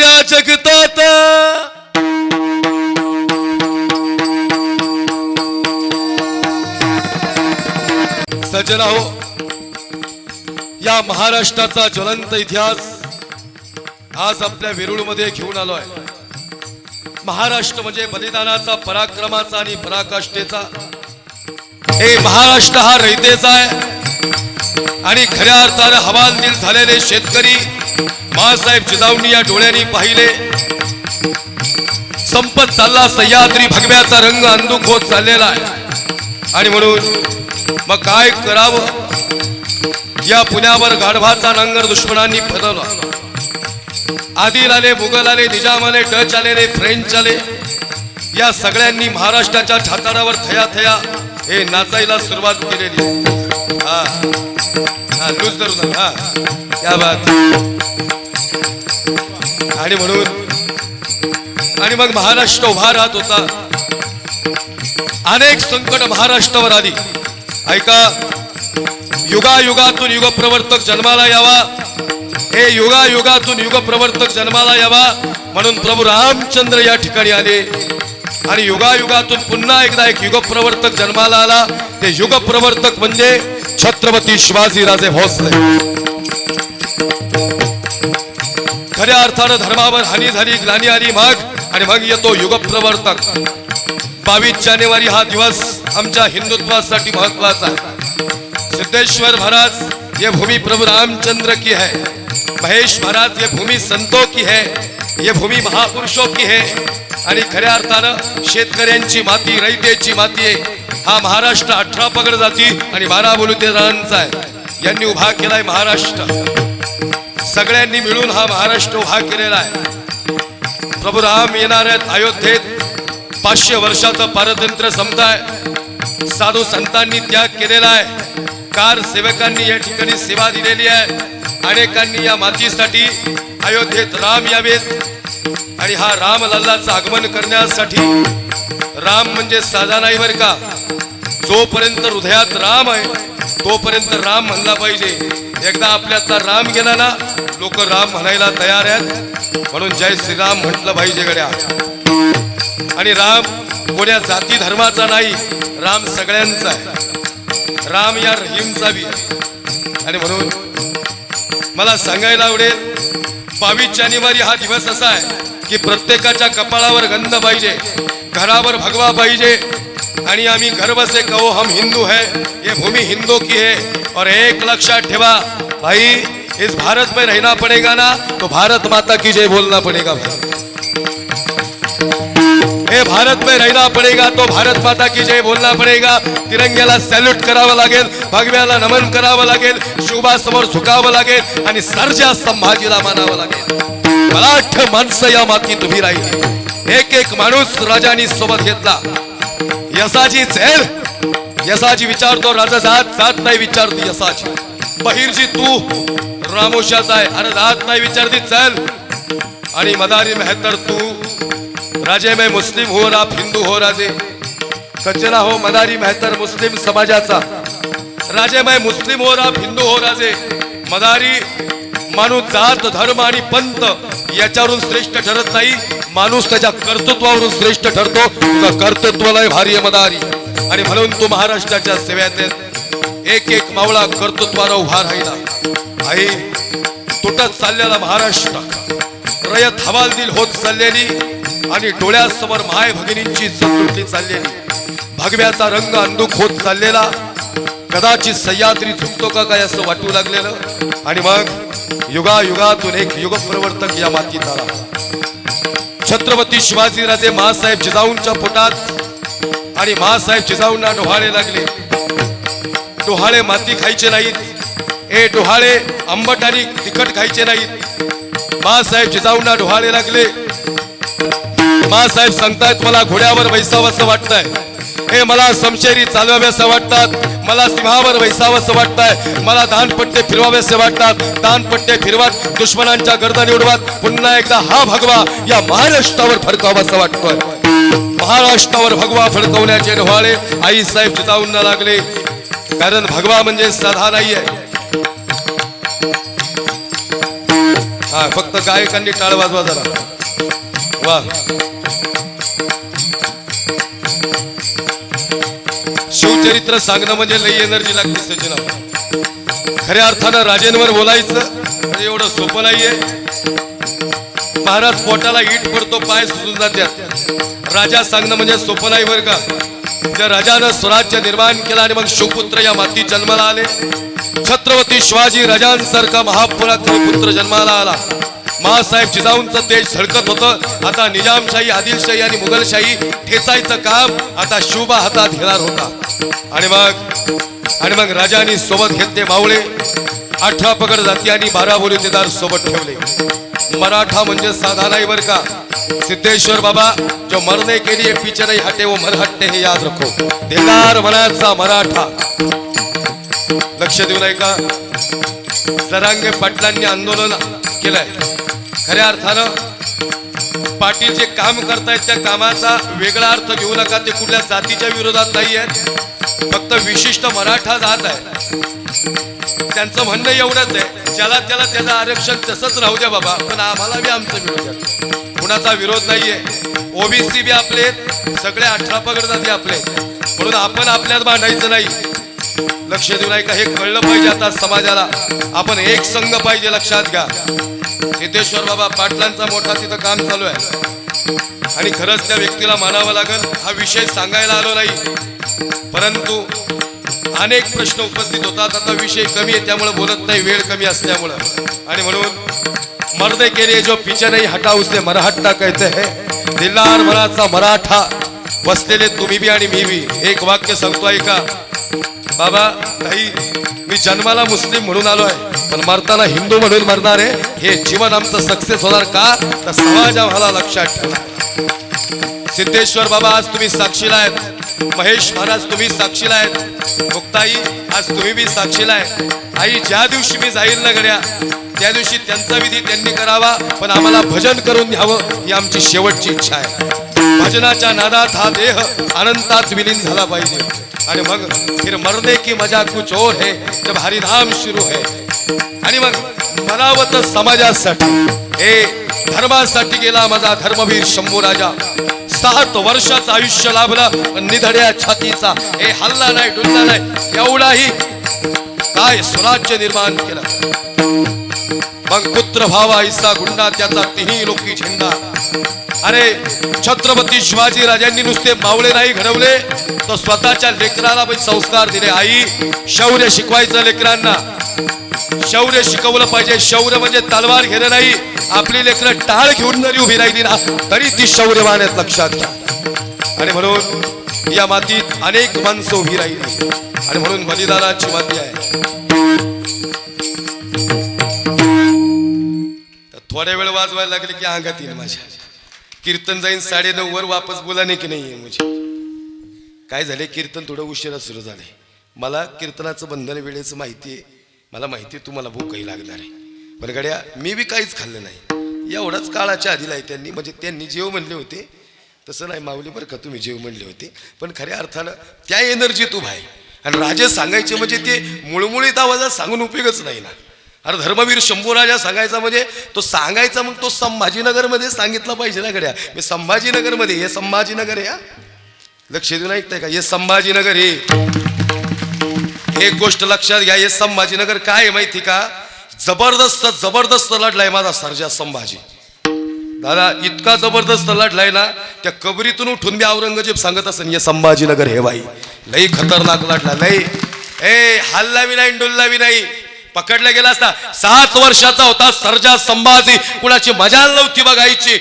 साऱ्या जगतात. सजना हो या महाराष्ट्राचा ज्वलंत इतिहास आज आपल्या वेरूळमध्ये घेऊन आलोय. महाराष्ट्र म्हणजे बलिदानाचा पराक्रमाचा आणि पराकाष्ठेचा. हे महाराष्ट्र हा रयतेचा आहे. आणि खऱ्या अर्थानं हवालदिल झालेले शेतकरी मासाहेब जिजाऊंनी या डोळ्यांनी पाहिले. संपत चालला सह्याद्री भगव्याचा रंग अंदुक होत चाललेला आहे. आणि म्हणून मग काय करावं? या पुण्यावर गाढवाचा नांगर दुश्मनांनी फदवला आदिल आले मुघल आले निजाम आले डच आले फ्रेंच आले या सगळ्यांनी महाराष्ट्राच्या छाताडावर थया थया हे नाचायला सुरुवात केलेली. हा. लूज धरून हा या बात. आणि म्हणून आणि मग महाराष्ट्र उभा राहत होता. अनेक संकट महाराष्ट्रावर आली. ऐका युगायुगातून युगप्रवर्तक जन्माला यावा. हे युगायुगातून युगप्रवर्तक जन्माला यावा. म्हणून प्रभू रामचंद्र या ठिकाणी आले. आणि युगायुगातून पुन्हा एकदा एक युगप्रवर्तक जन्माला आला. ते युगप्रवर्तक म्हणजे छत्रपती शिवाजी राजे भोसले. खऱ्या अर्थानं धर्मावर हानी झाली ग्लानी आली मग आणि मग येतो युगप्रवर्तक. बावीस जानेवारी हा दिवस आमच्या हिंदुत्वासाठी महत्त्वाचा आहे. सिद्धेश्वर महाराज हे भूमी प्रभू रामचंद्र की है. महेश महाराज ये भूमि संतो की है ये भूमि महापुरुषों की है. आणि खऱ्या अर्थानं शेतकऱ्यांची माती रयतेची माती आहे. हा महाराष्ट्र अठरा पगड जाती आणि बारा बोलुतेदारांचा आहे. यांनी उभा केलाय महाराष्ट्र. सगळ्यांनी मिळून हा महाराष्ट्र उभा केलेला आहे. प्रभू राम येणार आहेत अयोध्येत. पाचशे वर्षाचं पारतंत्र्य समताय साधू संतांनी त्याग केलेला आहे. कार सेवकांनी या ठिकाणी सेवा दिलेली आहे. अनेकांनी या मातीसाठी अयोध्येत राम यावेत. आणि हा राम लल्लाचं आगमन करण्यासाठी राम म्हणजे साधा नाही बर का? जोपर्यंत हृदयात राम आहे तोपर्यंत राम म्हणला पाहिजे. एकदा आपल्यातला राम गेला ना लोक राम म्हणायला तयार आहेत. म्हणून जय श्रीराम म्हटलं पाहिजे गड्या. आणि राम कोण्या जाती धर्माचा नाही राम सगळ्यांचा आहे. राम या रहीमचा बी आणि म्हणून मला सांगायला आवडेल बावीस जानेवारी हा दिवस असा आहे की प्रत्येकाच्या कपाळावर गंध पाहिजे घरावर भगवा पाहिजे आणि आम्ही गर्व से कहो हम हिंदू है ये भूमि हिंदू की है. और एक लक्षात ठेवा भाई इस भारत में रहना पड़ेगा ना तो भारत माता की जय बोलना पड़ेगा भाई. हे भारत में रहना पड़ेगा तो भारत माता की जय बोलना पड़ेगा। तिरंग्याला सॅल्यूट करावं लागेल भगव्याला नमन करावं लागेल शुभासमोर झुकावं लागेल आणि सर्जा संभाजीला मानावं लागेल. मराठ माणसं या मातीत उभी राहिली. एक एक माणूस राजानी सोबत घेतला. यसाची झेल यसाची विचारतो राजा जात जात नाही विचारतो यसाची बहिरजी तू रामोशाचा आहे. अरे जात नाही विचारती चल. आणि मदारी मेहतर तू राजे मैं मुस्लिम हो आप हिंदू हो राजे। सज्जना हो मदारी मेहतर मुस्लिम समाजाचा। राजे मैं मुस्लिम हो आप हिंदू हो राजे। मदारी माणूस जात धर्म आणि पंत याच्यावरून श्रेष्ठ ठरत नाही। माणूस त्याच्या कर्तृत्वावरून श्रेष्ठ ठरतो। तुझं कर्तृत्व लय भारी आहे मदारी। आणि म्हणून तू महाराष्ट्राच्या सेवेत एक एक मावळा कर्तृत्वाला उभा राहिला। आई तुटत चाललेला महाराष्ट्र। रयत हवालदिल होत चाललेली। आणि डोळ्यासमोर माय भगिनींची तुटली चाललेली. भगव्याचा रंग अंदुक होत चाललेला. कदाचित सह्याद्री झुकतो का काय असं वाटू लागलेलं. आणि मग युगायुगातून एक युग प्रवर्तक या मातीत आला. छत्रपती शिवाजीराजे महासाहेब जिजाऊंच्या पोटात आणि महासाहेब जिजाऊंना डोहाळे लागले. डोहाळे माती खायचे नाहीत. ए डोहाळे आंबट आणि तिखट खायचे नाहीत. महासाहेब जिजाऊंना डोहाळे लागले. महासाहेब सांगतायत मला घोड्यावर बैसावंसं वाटतंय. हे मला समशेरी चालवाव्यासं वाटतात. मला सिंहावर बैसावंसं वाटतंय. मला दानपट्टे फिरवावेसे वाटतात. दानपट्टे फिरवत दुश्मनांच्या गर्दा उडवत पुन्हा एकदा हा भगवा या महाराष्ट्रावर फडकावासा वाटतोय. महाराष्ट्रावर भगवा फडकवण्याचे डोहाळे आई साहेब जिजाऊंना लागले. कारण भगवा म्हणजे साधा नाहीये. हा फक्त गायकांनी टाळ वाजवा जरा. वा. शिवचरित्र सांगणं म्हणजे लई एनर्जी लागते सचिना खऱ्या अर्थानं राजेंवर बोलायचं एवढं सोपं नाहीये. महाराज पोटाला ईट पडतो पाय सुजून जात्यात. राजा सांगणं म्हणजे सोपं नाही बरं का? ज्या राजानं स्वराज्य निर्माण केलं आणि मग शिवपुत्र या माती जन्माला आले. छत्रपती शिवाजी राजांसारखा महापुरात पुत्र जन्माला आला. महासाहेब जिजाऊंचं तेज झळकत होतं. आता निजामशाही आदिलशाही आणि मुघलशाही ठेचायचं काम आता शोभा हातात घेणार होता. आणि मग आणि मग राजांनी सोबत घेतले मावळे. अठरा पगड जाती आणि बारा बोलतेदार सोबत ठेवले. मराठा म्हणजे साधा नाही बर का? सिद्धेश्वर बाबा जो मरने के लिए पीछे नाही हटे वो मर हटते हे याद रखो. देदार मनाचा मराठा. लक्ष देऊ नाही का जरांगे पाटलांनी आंदोलन केलंय. खऱ्या अर्थानं पाटील जे काम करतायत त्या कामाचा वेगळा अर्थ घेऊ नका. ते कुठल्या जातीच्या विरोधात नाही आहेत फक्त विशिष्ट मराठा जात आहे. त्यांचं म्हणणं एवढंच आहे. ज्याला त्याला त्याचं आरक्षण तसंच राहू द्या बाबा. पण आम्हाला बी आमचं विरोध आहे. कुणाचा विरोध नाहीये. ओबीसी बी आपले सगळे अठरा पगड जाती आपले. म्हणून आपण आपल्यात मांडायचं नाही. लक्ष देऊ नाही का हे कळलं पाहिजे आता समाजाला. आपण एक संघ पाहिजे लक्षात घ्या. सिद्धेश्वर बाबा पाटलांचा मोठा तिथं काम चालू आहे. आणि खरंच त्या व्यक्तीला मानावं लागेल हा विषय सांगायला आलो नाही. परंतु अनेक प्रश्न उपस्थित होतात आता विषय कमी आहे त्यामुळे बोलत नाही वेळ कमी असल्यामुळं. आणि म्हणून मर्दे के लिए जो पीछे नहीं हटा उसे मराहट्टा कहते हैं. दिल्लार मनाचा मराठा बसलेले तुम्ही बी आणि मी बी एक वाक्य सांगतो ऐका. बाबा ताई मी जन्माला मुस्लिम म्हणून आलो आहे पण मरताना हिंदू म्हणून मरणार आहे हे जीवन आमचं सक्सेस होणार का? तर समाज आम्हाला लक्षात ठेवा. सिद्धेश्वर बाबा आज तुम्ही साक्षीला आहेत. महेश महाराज तुम्ही साक्षीला आहेत. मुक्ताई आज तुम्ही बी साक्षीला आहे आई ज्या दिवशी मी जाईल ना गड्या त्या दिवशी त्यांचा विधी त्यांनी करावा पण आम्हाला भजन करून घ्यावं ही आमची शेवटची इच्छा आहे. भजनाच्या नादात हा देह अनंतात विलीन झाला पाहिजे. आणि मग फिर मरने की मजा कुछ और है जब हरिनाम शुरू है. आणि मग मनावत समाजासाठी हे धर्मासाठी गेला माझा धर्मवीर शंभू राजा सात वर्षाचं आयुष्य लाभलं निधड्या छातीचा. हे हल्ला नाही डुलला नाही एवढाही काय स्वराज्य निर्माण केलं. मग पुत्र भावा ईसा गुंडा त्याचा तिही लोकी झेंडा. अरे छत्रपती शिवाजी राजांनी नुसते मावळे नाही घडवले तर स्वतःच्या लेकराला पण संस्कार दिले. आई शौर्य शिकवायचं लेकरांना. शौर्य शिकवलं पाहिजे. शौर्य म्हणजे तलवार घेणं नाही. आपली लेकरं टाळ घेऊन जरी उभी राहिली ना तरी ती शौर्यवान आहेत लक्षात घ्या. आणि म्हणून या मातीत अनेक माणसं उभी राहिली. आणि म्हणून बलिदानाची माती आहे. थोड्या वेळ वाजवायला लागले की अंगात येईल माझ्या. कीर्तन जाईन साडे नऊ वर वापस बोलाने की नाही म्हणजे काय झाले? कीर्तन थोडं उशिरा सुरू झाले मला कीर्तनाचं बंधन वेळेचं माहिती आहे मला माहिती आहे तुम्हाला भूकही लागणार आहे. पण गड्या मी बी काहीच खाल्लं नाही. एवढाच काळाच्या आधीला आहे त्यांनी. म्हणजे त्यांनी जेव म्हणले होते. तसं नाही माऊली बरं का तुम्ही जेव म्हणले होते. पण खऱ्या अर्थानं त्या एनर्जीत उभा आहे. आणि राजे सांगायचे म्हणजे ते मुळमुळीत आवाजात सांगून उपयोगच नाही ना. अरे धर्मवीर शंभूराजा सांगायचा म्हणजे तो सांगायचा मग तो संभाजीनगरमध्ये सांगितलं पाहिजे ना गड्या. मी संभाजीनगरमध्ये हे संभाजीनगर आहे लक्ष देऊन ऐकताय का? हे संभाजीनगर हे एक गोष्ट लक्षात घ्या हे संभाजीनगर काय आहे माहिती का? जबरदस्त जबरदस्त लढलाय माझा सर्जा संभाजी. दादा इतका जबरदस्त लढलाय ना त्या कबरीतून उठून मी औरंगजेब सांगत असेल हे संभाजीनगर हे बाई. लई खतरनाक लढला लई. ए हल्ला नाही डुलला नाही. पकडला गेला असता. सात वर्षाचा होता सर्जा संभाजी. कुणाची मजा नव्हती बघायची.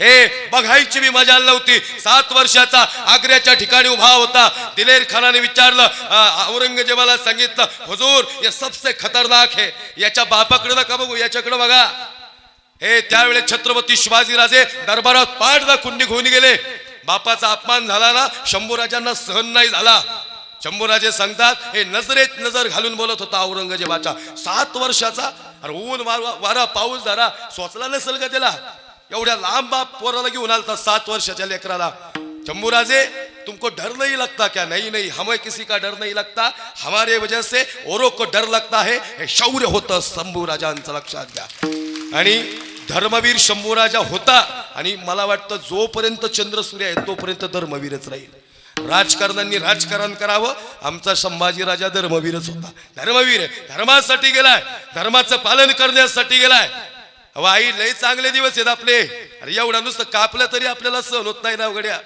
हे बघायची मी मजा नव्हती. सात वर्षाचा आग्र्याच्या ठिकाणी उभा होता. दिलेर खानाने विचारलं औरंगजेबाला सांगितलं हुजूर हे सबसे खतरनाक हे. याच्या बापाकडे नका बघू याच्याकडे बघा. हे त्यावेळेस छत्रपती शिवाजीराजे दरबारात पाठ कुंडी घेऊन गेले. बापाचा अपमान झाला ना शंभूराजांना सहन नाही झाला. शंभूराजे सांगतात हे नजरेत नजर घालून बोलत होता औरंगजेबाच्या सात वर्षाचा. अरे ऊन वारा वारा पाऊस झाला. सोचला नसेल का त्याला? एवढ्या लांब बाप पोराला घेऊन आलता सात वर्षाच्या लेकराला. शंभूराजे तुमको डर नहीं लगता क्या? नहीं नहीं. हमें किसी का डर नहीं लगता? हमारे वजह से औरों को डर लगता है। हे शौर्य होतं शंभूराजांचं लक्षात घ्या. आणि धर्मवीर शंभूराजा होता आणि मला वाटतं जोपर्यंत चंद्र सूर्य आहे तोपर्यंत धर्मवीरच राहील. राजकारण्यांनी राजकारण करावं. आमचा संभाजी राजा धर्मवीरच होता. धर्मवीर धर्मासाठी गेलाय. धर्माचं पालन करण्यासाठी गेलाय. अहो आई लय चांगले दिवस आहेत आपले. अरे एवढा नुसतं कापलं तरी आपल्याला सहन होत नाही ना उघड्या.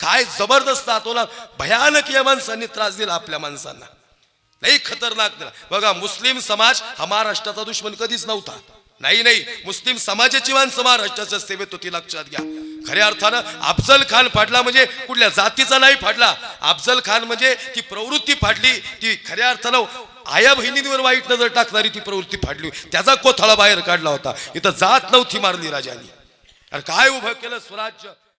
काय जबरदस्त आतोला भयानक या माणसांनी त्रास दिला आपल्या माणसांना. लई खतरनाक दिला. बघा मुस्लिम समाज हा महाराष्ट्राचा दुश्मन कधीच नव्हता. नाही नाही. मुस्लिम समाजाची माणसं महाराष्ट्राच्या सेवेत होती लक्षात घ्या. खऱ्या अर्थानं अफजल खान फाडला म्हणजे कुठल्या जातीचा नाही फाडला अफजल खान म्हणजे ती प्रवृत्ती फाडली ती खऱ्या अर्थानं आया बहिणींवर वाईट नजर टाकणारी ती प्रवृत्ती फाडली त्याचा कोथळा बाहेर काढला होता. इथं जात नव्हती मारली राजांनी. अरे काय उभं केलं स्वराज्य?